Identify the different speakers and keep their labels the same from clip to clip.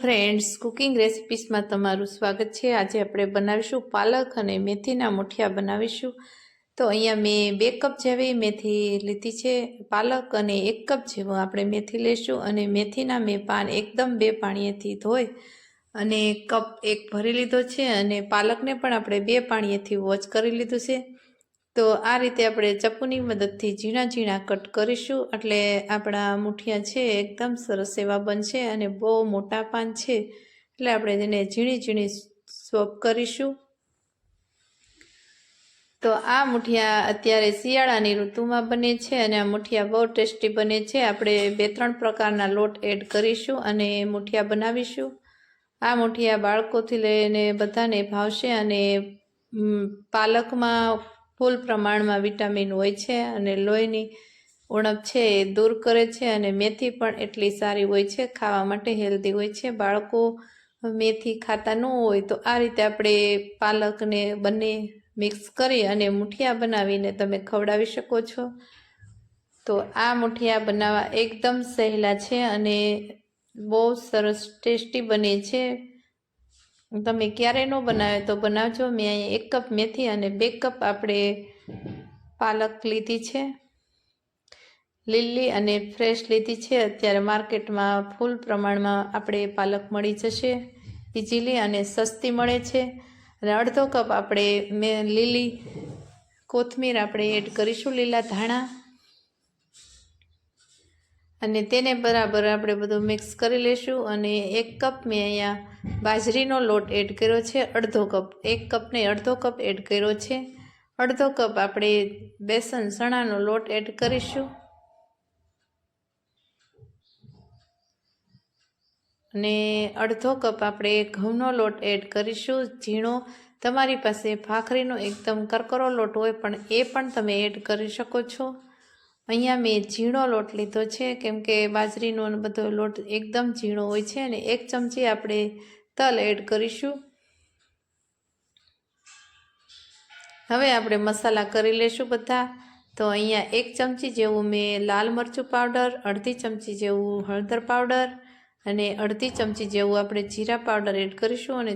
Speaker 1: Friends, cooking રેસિપીસમાં તમારું સ્વાગત છે. આજે આપણે બનાવીશું પાલક અને મેથીના મુઠિયા બનાવીશું. તો અહીંયા મેં બે કપ જેવી મેથી લીધી છે, પાલક અને એક કપ જેવો આપણે મેથી લઈશું અને મેથીના મેં પાન એકદમ બે પાણીએથી ધોઈ અને કપ એક ભરી લીધો છે અને પાલકને પણ આપણે બે પાણીએથી વોશ કરી લીધું છે. તો આ રીતે આપણે ચપ્પુની મદદથી ઝીણા ઝીણા કટ કરીશું. એટલે આપણા મુઠિયા છે, એકદમ સરસ એવા બનશે અને બહુ મોટા પાન છે. એટલે આપણે તેને ઝીણી ઝીણી સ્વપ કરીશું. તો આ મુઠિયા અત્યારે શિયાળાની ઋતુમાં બને છે અને આ મુઠિયા બહુ ટેસ્ટી બને છે. આપણે બે ત્રણ પ્રકારના લોટ એડ કરીશું અને મુઠિયા બનાવીશું. આ મુઠિયા બાળકોથી લઈને બધાને ભાવશે અને પાલકમાં ફૂલ પ્રમાણમાં વિટામિન હોય છે અને લોહીની ઉણપ છે એ દૂર કરે છે અને મેથી પણ એટલી સારી હોય છે, ખાવા માટે હેલ્ધી હોય છે. બાળકો મેથી ખાતા ન હોય તો આ રીતે આપણે પાલકને બંને મિક્સ કરી અને મુઠિયા બનાવીને તમે ખવડાવી શકો છો. તો આ મુઠિયા બનાવવા એકદમ સહેલા છે અને બહુ સરસ ટેસ્ટી બને છે. તમે ક્યારે ન બનાવે તો બનાવજો. મેં અહીંયા એક કપ મેથી અને બે કપ આપણે પાલક લીધી છે. લીલી અને ફ્રેશ લીધી છે. અત્યારે માર્કેટમાં ફૂલ પ્રમાણમાં આપણે પાલક મળી જશે. ઇઝીલી અને સસ્તી મળે છે. અને અડધો કપ આપણે મેં લીલી કોથમીર આપણે એડ કરીશું લીલા ધાણા. અને તેને બરાબર આપણે બધું મિક્સ કરી લઈશું અને એક કપ મેં અહીંયા બાજરીનો લોટ એડ કર્યો છે, અડધો કપ એક કપને અડધો કપ એડ કર્યો છે. અડધો કપ આપણે બેસન ચણાનો લોટ એડ કરીશું. અને અડધો કપ આપણે ઘઉંનો લોટ એડ કરીશું. ઝીણો તમારી પાસે ભાખરીનો એકદમ કરકરો લોટ હોય પણ એ પણ તમે એડ કરી શકો છો. અહીંયા મેં ઝીણો લોટ લીધો છે, કેમ કે બાજરીનો બધો લોટ એકદમ ઝીણો હોય છે અને એક ચમચી આપણે તલ એડ કરીશું. હવે આપણે મસાલા કરી લેશું બધા. તો અહીંયા એક ચમચી જેવું મેં લાલ મરચું પાવડર, અડધી ચમચી જેવું હળદર પાવડર અને અડધી ચમચી જેવું આપણે જીરા પાવડર એડ કરીશું અને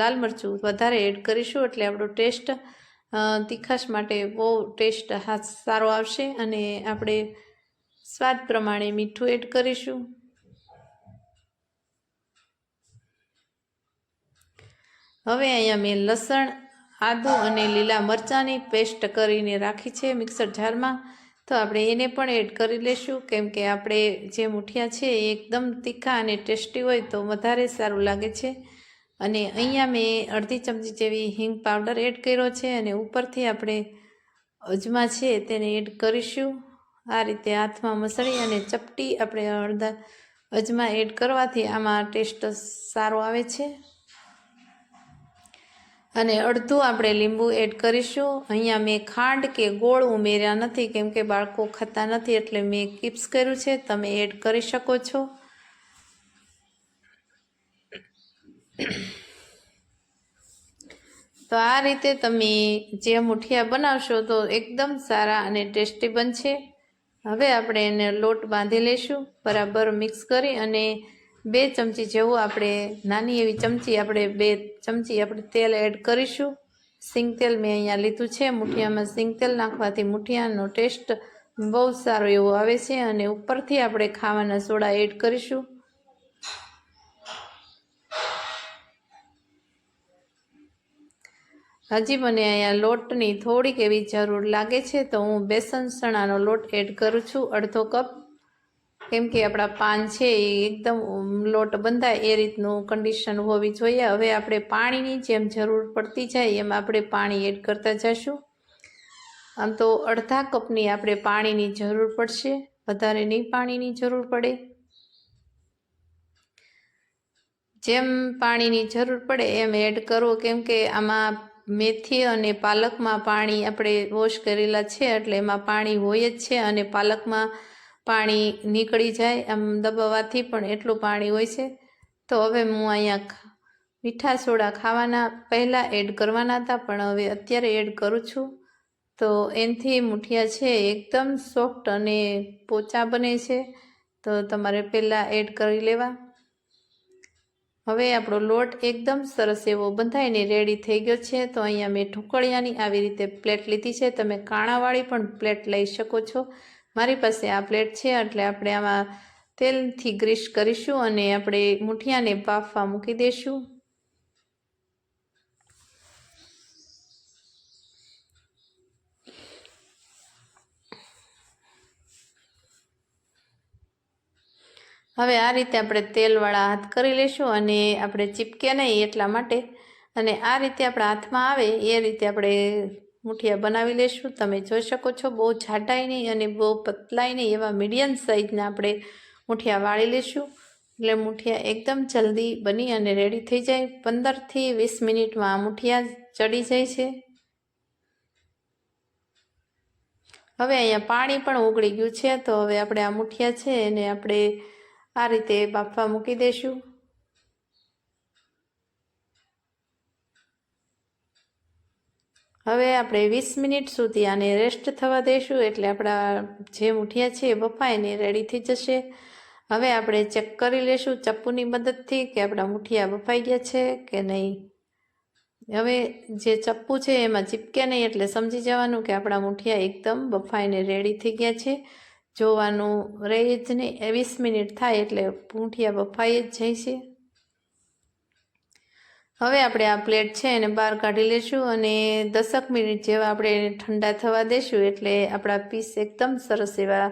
Speaker 1: લાલ મરચું વધારે એડ કરીશું એટલે આપણો ટેસ્ટ તીખાશ માટે બહુ ટેસ્ટ હા સારો આવશે અને આપણે સ્વાદ પ્રમાણે મીઠું એડ કરીશું. હવે અહીંયા મેં લસણ, આદુ અને લીલા મરચાંની પેસ્ટ કરીને રાખી છે મિક્સર જારમાં. તો આપણે એને પણ એડ કરી લેશું. કેમ કે આપણે જે મુઠિયા છે એ એકદમ તીખા અને ટેસ્ટી હોય તો વધારે સારું લાગે છે. અને અહીંયા મેં અડધી ચમચી જેવી હિંગ પાવડર એડ કર્યો છે અને ઉપરથી આપણે અજમા છે તેને એડ કરીશું. આ રીતે હાથમાં મસળી અને ચપટી આપણે અડધા અજમા એડ કરવાથી આમાં ટેસ્ટ સારો આવે છે. અને અડધું આપણે લીંબુ એડ કરીશું. અહીંયા મેં ખાંડ કે ગોળ ઉમેર્યા નથી, કેમ કે બાળકો ખાતા નથી એટલે મેં કિપ્સ કર્યું છે. તમે એડ કરી શકો છો. તો આ રીતે તમે જે મુઠિયા બનાવશો તો એકદમ સારા અને ટેસ્ટી બનશે. હવે આપણે એને લોટ બાંધી લઈશું, બરાબર મિક્સ કરી અને બે ચમચી જેવું આપણે નાની એવી ચમચી આપણે બે ચમચી આપણે તેલ એડ કરીશું. સિંગ તેલ મેં અહીંયા લીધું છે, મુઠિયામાં સિંગ તેલ નાખવાથી મુઠિયાનો ટેસ્ટ બહુ સારો એવો આવે છે અને ઉપરથી આપણે ખાવાના સોડા એડ કરીશું. હજી મને અહીંયા લોટની થોડીક એવી જરૂર લાગે છે, તો હું બેસન ચણાનો લોટ એડ કરું છું, અડધો કપ. કેમ કે આપણા પાન છે એ એકદમ લોટ બંધાય, એ રીતનું કન્ડિશન હોવી જોઈએ. હવે આપણે પાણીની જેમ જરૂર પડતી જાય, એમ આપણે પાણી એડ કરતા જઈશું આમ તો અડધા કપની આપણે પાણીની જરૂર પડશે, વધારે નહીં પાણીની જરૂર પડે. જેમ પાણીની જરૂર પડે, એમ એડ કરો. કેમ કે આમાં મેથી અને પાલકમાં પાણી આપણે વોશ કરેલા છે, એટલે એમાં પાણી હોય જ છે અને પાલકમાં પાણી નીકળી જાય આમ દબાવવાથી પણ એટલું પાણી હોય છે. તો હવે હું અહીંયા મીઠા સોડા ખાવાના પહેલાં એડ કરવાના હતા, પણ હવે અત્યારે એડ કરું છું. તો એનાથી મુઠિયા છે એકદમ સોફ્ટ અને પોચા બને છે. તો તમારે પહેલાં એડ કરી લેવા. હવે આપણો લોટ એકદમ સરસ એવો બંધાઈને રેડી થઈ ગયો છે. તો અહીંયા મેં ઢોકળિયાની આવી રીતે પ્લેટ લીધી છે. તમે કાણાવાળી પણ પ્લેટ લઈ શકો છો. મારી પાસે આ પ્લેટ છે, એટલે આપણે આમાં તેલથી ગ્રીસ કરીશું અને આપણે મૂઠિયાને બાફવા મૂકી દઈશું હવે આ રીતે આપણે તેલવાળા હાથ કરી લઈશું અને આપણે ચીપકે નહીં એટલા માટે. અને આ રીતે આપણા હાથમાં આવે એ રીતે આપણે મુઠિયા બનાવી લઈશું. તમે જોઈ શકો છો બહુ જાડાઈ નહીં અને બહુ પતલાઈ નહીં એવા મીડિયમ સાઈઝના આપણે મુઠિયા વાળી લઈશું. એટલે મુઠિયા એકદમ જલ્દી બની અને રેડી થઈ જાય. પંદરથી વીસ મિનિટમાં આ મુઠિયા ચડી જાય છે. હવે અહીંયા પાણી પણ ઉગળી ગયું છે, તો હવે આપણે આ મુઠિયા છે એને આપણે આ રીતે બાફવા મૂકી દઈશું હવે આપણે વીસ મિનિટ સુધી આને રેસ્ટ થવા દઈશું એટલે આપણા જે મૂઠિયા છે એ બફાઈને રેડી થઈ જશે. હવે આપણે ચેક કરી લેશું ચપ્પુની મદદથી કે આપણા મૂઠિયા બફાઈ ગયા છે કે નહીં. હવે જે ચપ્પુ છે એમાં ચીપકે નહીં એટલે સમજી જવાનું કે આપણા મૂઠિયા એકદમ બફાઈને રેડી થઈ ગયા છે. જોવાનું રહે જ નહીં. વીસ મિનિટ થાય એટલે પૂંઠિયા બફાઈ જ જાય છે. હવે આપણે આ પ્લેટ છે એને બહાર કાઢી લઈશું અને દસક મિનિટ જેવા આપણે ઠંડા થવા દઈશું એટલે આપણા પીસ એકદમ સરસ એવા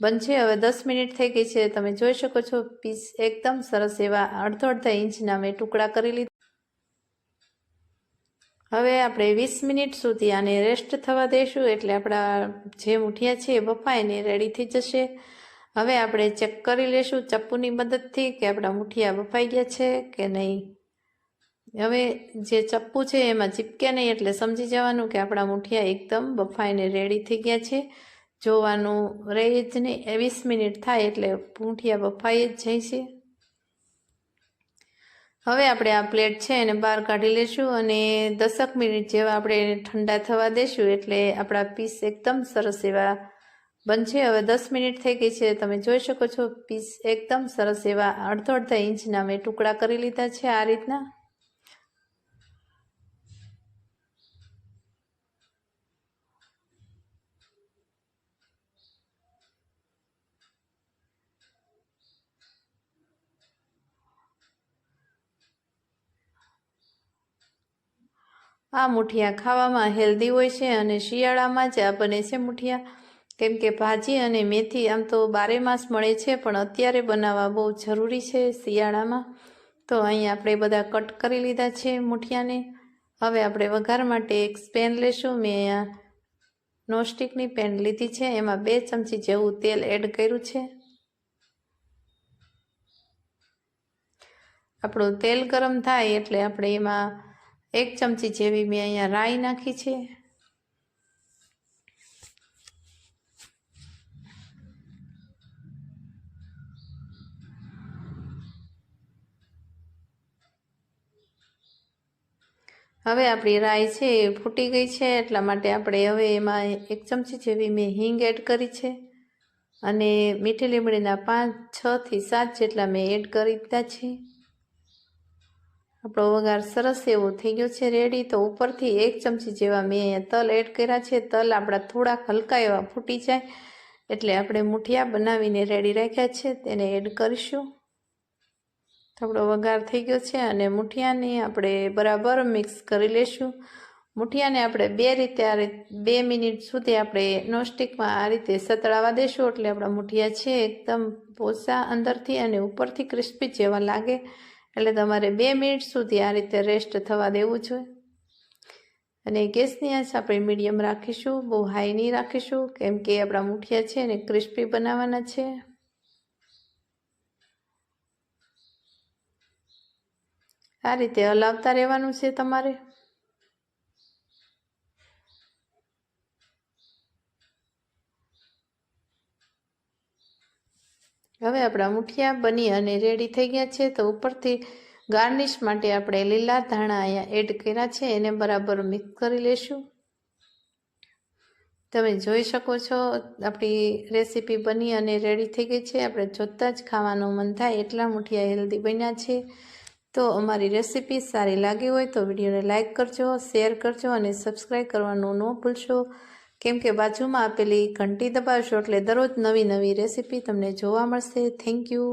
Speaker 1: બનશે. હવે દસ મિનિટ થઈ ગઈ છે. તમે જોઈ શકો છો, પીસ એકદમ સરસ એવા અડધો અડધા ઇંચના મેં ટુકડા કરી લીધા. હવે આપણે વીસ મિનિટ સુધી આને રેસ્ટ થવા દઈશું એટલે આપણા જે મૂઠિયા છે એ બફાઈને રેડી થઈ જશે. હવે આપણે ચેક કરી લેશું ચપ્પુની મદદથી કે આપણા મુઠિયા બફાઈ ગયા છે કે નહીં. હવે જે ચપ્પુ છે એમાં ચીપકે નહીં એટલે સમજી જવાનું કે આપણા મુઠિયા એકદમ બફાઈને રેડી થઈ ગયા છે. જોવાનું રહે જ નહીં. વીસ મિનિટ થાય એટલે મુઠિયા બફાઈ જ જાય છે. હવે આપણે આ પ્લેટ છે એને બહાર કાઢી લઈશું અને દસક મિનિટ જેવા આપણે ઠંડા થવા દઈશું એટલે આપણા પીસ એકદમ સરસ એવા બનશે. હવે દસ મિનિટ થઈ ગઈ છે. તમે જોઈ શકો છો, પીસ એકદમ સરસ એવા અડધો અડધા ઇંચના મેં ટુકડા કરી લીધા છે આ રીતના. આ મુઠિયા ખાવામાં હેલ્ધી હોય છે અને શિયાળામાં જ આ બને છે મુઠિયા. કેમ કે ભાજી અને મેથી આમ તો બારે માસ મળે છે, પણ અત્યારે બનાવવા બહુ જરૂરી છે શિયાળામાં. તો અહીં આપણે બધા કટ કરી લીધા છે મુઠિયાને. હવે આપણે વઘાર માટે એક પેન લેશું. મેં અહીંયા નોસ્ટિકની પેન લીધી છે. એમાં બે ચમચી જેવું તેલ એડ કર્યું છે. આપણું તેલ ગરમ થાય એટલે આપણે એમાં એક ચમચી જેવી મેં અહીંયા રાઈ નાખી છે. હવે આપણી રાઈ છે એ ફૂટી ગઈ છે, એટલા માટે આપણે હવે એમાં એક ચમચી જેવી મેં હિંગ એડ કરી છે. અને મીઠી લીમડીના પાંચ છથી સાત જેટલા મેં એડ કરી દીધા છે. આપણો વઘાર સરસ એવો થઈ ગયો છે રેડી તો ઉપરથી એક ચમચી જેવા મેં અહીંયા તલ એડ કર્યા છે. તલ આપણા થોડાક હલકા એવા ફૂટી જાય એટલે આપણે મુઠિયા બનાવીને રેડી રાખ્યા છે. તેને એડ કરીશું. આપણો વઘાર થઈ ગયો છે અને મુઠિયાને આપણે બરાબર મિક્સ કરી લેશું. મુઠિયાને આપણે બે રીતે આ રીતે, બે મિનિટ સુધી આપણે નોસ્ટિકમાં આ રીતે સતળાવા દેશું એટલે આપણા મુઠિયા છે એકદમ પોસા અંદરથી અને ઉપરથી ક્રિસ્પી જેવા લાગે. એટલે તમારે બે મિનિટ સુધી આ રીતે રેસ્ટ થવા દેવું જોઈએ. અને ગેસની આંચ આપણે મીડિયમ રાખીશું, બહુ હાઈ નહીં રાખીશું, કેમ કે આપણા મુઠિયા છે ને ક્રિસ્પી બનાવવાના છે. આ રીતે હલાવતા રહેવાનું છે તમારે. હવે આપણા મુઠિયા બની અને રેડી થઈ ગયા છે તો ઉપરથી ગાર્નિશ માટે આપણે લીલા ધાણા અહીંયા એડ કર્યા છે, એને બરાબર મિક્સ કરી લેશું. તમે જોઈ શકો છો, આપણી રેસીપી બની અને રેડી થઈ ગઈ છે. આપણે જોતાં જ ખાવાનું મન થાય એટલા મુઠિયા હેલ્ધી બન્યા છે. તો અમારી રેસીપી સારી લાગી હોય તો વિડીયોને લાઇક કરજો શેર કરજો અને સબસ્ક્રાઈબ કરવાનું ન ભૂલશો. કેમ કે બાજુમાં આપેલી ઘંટી દબાવશો એટલે દરરોજ નવી નવી રેસીપી તમને જોવા મળશે. Thank you